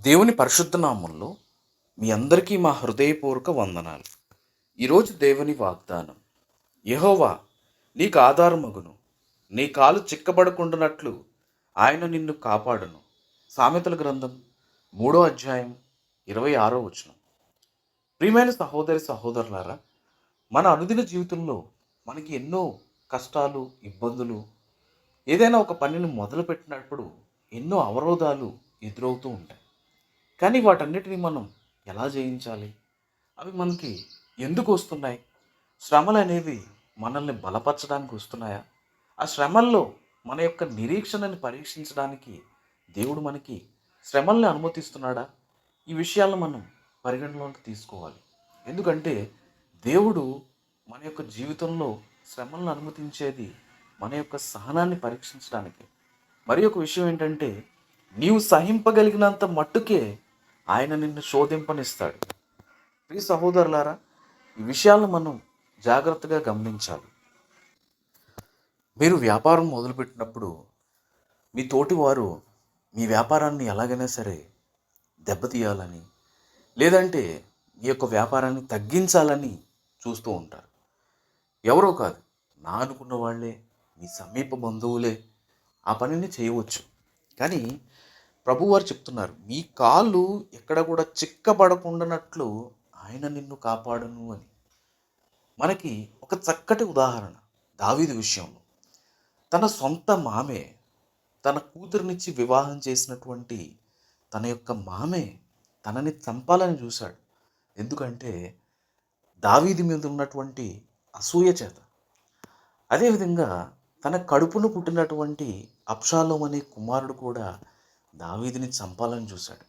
దేవుని పరిశుద్ధ నామంలో మీ అందరికీ మా హృదయపూర్వక వందనాలు. ఈరోజు దేవుని వాగ్దానం యహోవా నీకు ఆధారమగును. నీ కాలు చిక్కబడకుండానట్లు ఆయన నిన్ను కాపాడును. సామెతల గ్రంథం మూడో అధ్యాయం ఇరవై ఆరో వచనం. ప్రియమైన సహోదరి సహోదరులారా మన అనుదిన జీవితంలో మనకి ఎన్నో కష్టాలు ఇబ్బందులు ఏదైనా ఒక పనిని మొదలుపెట్టినప్పుడు ఎన్నో అవరోధాలు ఎదురవుతూ ఉంటాయి. కానీ వాటన్నిటిని మనం ఎలా జయించాలి? అవి మనకి ఎందుకు వస్తున్నాయి? శ్రమలు అనేవి మనల్ని బలపరచడానికి వస్తున్నాయా? ఆ శ్రమల్లో మన యొక్క నిరీక్షణని పరీక్షించడానికి దేవుడు మనకి శ్రమల్ని అనుమతిస్తున్నాడా? ఈ విషయాలను మనం పరిగణలోకి తీసుకోవాలి. ఎందుకంటే దేవుడు మన యొక్క జీవితంలో శ్రమలను అనుమతించేది మన యొక్క సహనాన్ని పరీక్షించడానికి. మరి ఒక విషయం ఏంటంటే నీవు సహింపగలిగినంత మట్టుకే ఆయన నిన్ను శోధింపనిస్తాడు. ప్రియ సహోదరులారా ఈ విషయాలను మనం జాగ్రత్తగా గమనించాలి. మీరు వ్యాపారం మొదలుపెట్టినప్పుడు మీ తోటి వారు మీ వ్యాపారాన్ని ఎలాగైనా సరే దెబ్బతీయాలని లేదంటే మీ యొక్క వ్యాపారాన్ని తగ్గించాలని చూస్తూ ఉంటారు. ఎవరో కాదు నా అనుకున్న వాళ్ళే మీ సమీప బంధువులే ఆ పనిని చేయవచ్చు. కానీ ప్రభువారు చెప్తున్నారు మీ కాళ్ళు ఎక్కడ కూడా చిక్కబడకుండానట్లు ఆయన నిన్ను కాపాడును అని. మనకి ఒక చక్కటి ఉదాహరణ దావీది విషయంలో. తన సొంత మామే తన కూతురునిచ్చి వివాహం చేసినటువంటి తన యొక్క మామే తనని చంపాలని చూశాడు. ఎందుకంటే దావీది మీద ఉన్నటువంటి అసూయ చేత. అదేవిధంగా తన కడుపును పుట్టినటువంటి అప్షాలోం అనే కుమారుడు కూడా దావీదిని చంపాలని చూశాడు.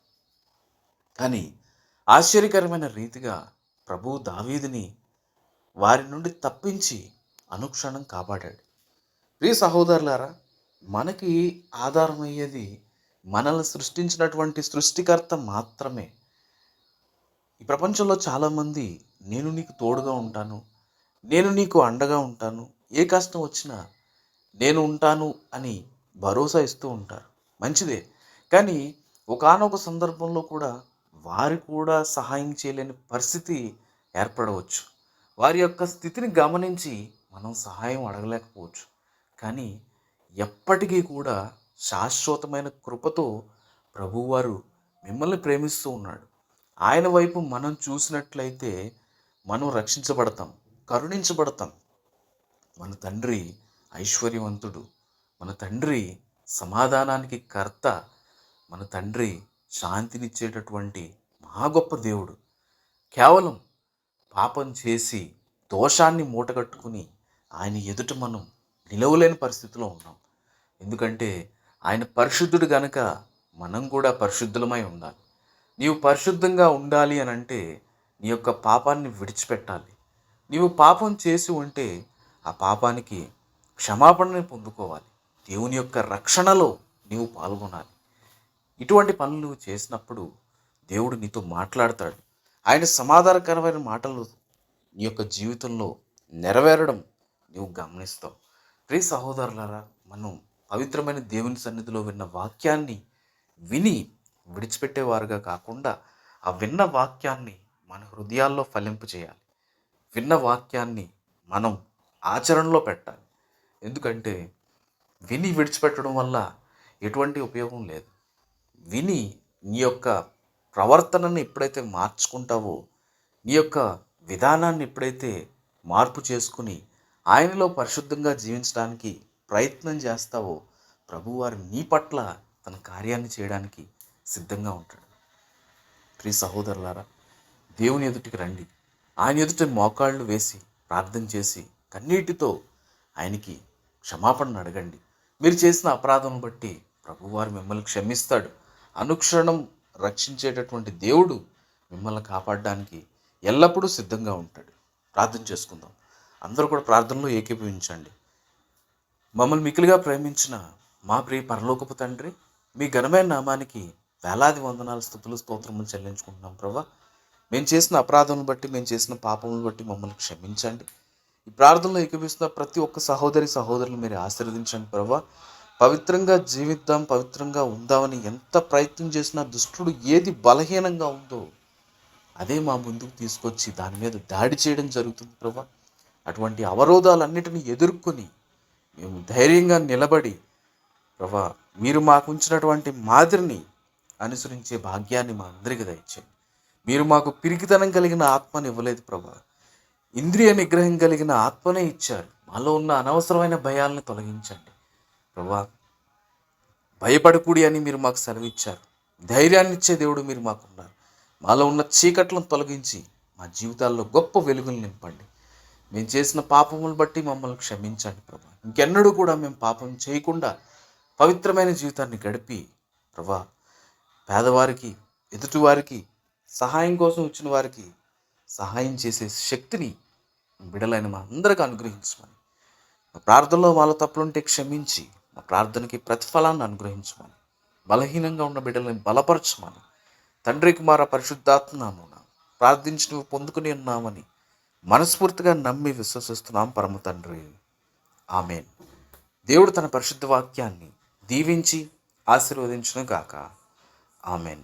కానీ ఆశ్చర్యకరమైన రీతిగా ప్రభు దావీదిని వారి నుండి తప్పించి అనుక్షణం కాపాడాడు. ప్రియ సహోదరులారా మనకి ఆధారమయ్యేది మనల్ని సృష్టించినటువంటి సృష్టికర్త మాత్రమే. ఈ ప్రపంచంలో చాలామంది నేను నీకు తోడుగా ఉంటాను నేను నీకు అండగా ఉంటాను ఏ కష్టం వచ్చినా నేను ఉంటాను అని భరోసా ఇస్తూ ఉంటారు. మంచిదే. కానీ ఒకానొక సందర్భంలో కూడా వారు కూడా సహాయం చేయలేని పరిస్థితి ఏర్పడవచ్చు. వారి యొక్క స్థితిని గమనించి మనం సహాయం అడగలేకపోవచ్చు. కానీ ఎప్పటికీ కూడా శాశ్వతమైన కృపతో ప్రభువారు మిమ్మల్ని ప్రేమిస్తూ ఉన్నాడు. ఆయన వైపు మనం చూసినట్లయితే మనం రక్షించబడతాం కరుణించబడతాం. మన తండ్రి ఐశ్వర్యవంతుడు మన తండ్రి సమాధానానికి కర్త మన తండ్రి శాంతినిచ్చేటటువంటి మహా గొప్ప దేవుడు. కేవలం పాపం చేసి దోషాన్ని మూటగట్టుకుని ఆయన ఎదుట మనం నిలవలేని పరిస్థితిలో ఉన్నాం. ఎందుకంటే ఆయన పరిశుద్ధుడు గనక మనం కూడా పరిశుద్ధులమై ఉండాలి. నీవు పరిశుద్ధంగా ఉండాలి అని అంటే నీ యొక్క పాపాన్ని విడిచిపెట్టాలి. నీవు పాపం చేసి ఉంటే ఆ పాపానికి క్షమాపణని పొందుకోవాలి. దేవుని యొక్క రక్షణలో నీవు పాల్గొనాలి. ఇటువంటి పనులు నువ్వు చేసినప్పుడు దేవుడు నీతో మాట్లాడతాడు. ఆయన సమాధానకరమైన మాటలు నీ యొక్క జీవితంలో నెరవేరడం నువ్వు గమనిస్తావు. ప్రియ సహోదరులారా మనం పవిత్రమైన దేవుని సన్నిధిలో విన్న వాక్యాన్ని విని విడిచిపెట్టేవారుగా కాకుండా ఆ విన్న వాక్యాన్ని మన హృదయాల్లో ఫలింపు చేయాలి. విన్న వాక్యాన్ని మనం ఆచరణలో పెట్టాలి. ఎందుకంటే విని విడిచిపెట్టడం వల్ల ఎటువంటి ఉపయోగం లేదు. విని నీ యొక్క ప్రవర్తనను ఎప్పుడైతే మార్చుకుంటావో నీ యొక్క విధానాన్ని ఎప్పుడైతే మార్పు చేసుకుని ఆయనలో పరిశుద్ధంగా జీవించడానికి ప్రయత్నం చేస్తావో ప్రభువారు నీ పట్ల తన కార్యాన్ని చేయడానికి సిద్ధంగా ఉంటాడు. ప్రియ సహోదరులారా దేవుని ఎదుటికి రండి. ఆయన ఎదుట మోకాళ్ళు వేసి ప్రార్థన చేసి కన్నీటితో ఆయనకి క్షమాపణను అడగండి. మీరు చేసిన అపరాధం బట్టి ప్రభువారు మిమ్మల్ని క్షమిస్తాడు. అనుక్షణం రక్షించేటటువంటి దేవుడు మిమ్మల్ని కాపాడడానికి ఎల్లప్పుడూ సిద్ధంగా ఉంటాడు. ప్రార్థన చేసుకుందాం. అందరూ కూడా ప్రార్థనలో ఏకీభవించండి. మమ్మల్ని మికిలిగా ప్రేమించిన మా ప్రియ పరలోకపు తండ్రి మీ ఘనమైన నామానికి వేలాది వందనాలు స్థుతులు స్తోత్రములు చెల్లించుకుంటున్నాం ప్రభా. మేము చేసిన అపరాధం బట్టి మేము చేసిన పాపములను బట్టి మమ్మల్ని క్షమించండి. ఈ ప్రార్థనలో ఏకీపిస్తున్న ప్రతి ఒక్క సహోదరి సహోదరులు మీరు ఆశీర్వదించండి ప్రభా. పవిత్రంగా జీవిద్దాం పవిత్రంగా ఉందామని ఎంత ప్రయత్నం చేసినా దుష్టుడు ఏది బలహీనంగా ఉందో అదే మా ముందుకు తీసుకొచ్చి దాని మీద దాడి చేయడం జరుగుతుంది ప్రభా. అటువంటి అవరోధాలన్నిటిని ఎదుర్కొని మేము ధైర్యంగా నిలబడి ప్రభా మీరు మాకు ఉంచినటువంటి మాదిరిని అనుసరించే భాగ్యాన్ని మా అందరికీ దయచేయండి. మీరు మాకు పిరికితనం కలిగిన ఆత్మని ఇవ్వలేదు ప్రభా. ఇంద్రియ నిగ్రహం కలిగిన ఆత్మనే ఇచ్చారు. మాలో ఉన్న అనవసరమైన భయాలను తొలగించండి. ప్రభా భయపడకూడి అని మీరు మాకు సెలవిచ్చారు. ధైర్యాన్ని ఇచ్చే దేవుడు మీరు మాకున్నారు. మాలో ఉన్న చీకట్లను తొలగించి మా జీవితాల్లో గొప్ప వెలుగులు నింపండి. మేము చేసిన పాపములు బట్టి మమ్మల్ని క్షమించండి ప్రభా. ఇంకెన్నడూ కూడా మేము పాపం చేయకుండా పవిత్రమైన జీవితాన్ని గడిపి ప్రభా పేదవారికి ఎదుటివారికి సహాయం కోసం వచ్చిన వారికి సహాయం చేసే శక్తిని బిడలైన మా అందరికీ అనుగ్రహించమని ప్రార్థనలో వాళ్ళ తప్పులుంటే క్షమించి ఆ ప్రార్థనకి ప్రతిఫలాన్ని అనుగ్రహించమని బలహీనంగా ఉన్న బిడ్డలను బలపరచమని తండ్రి కుమార పరిశుద్ధాత్మనామున ప్రార్థించి నువ్వు పొందుకుని ఉన్నామని మనస్ఫూర్తిగా నమ్మి విశ్వసిస్తున్నాం పరమ తండ్రి. ఆమెన్. దేవుడు తన పరిశుద్ధ వాక్యాన్ని దీవించి ఆశీర్వదించును గాక. ఆమెన్.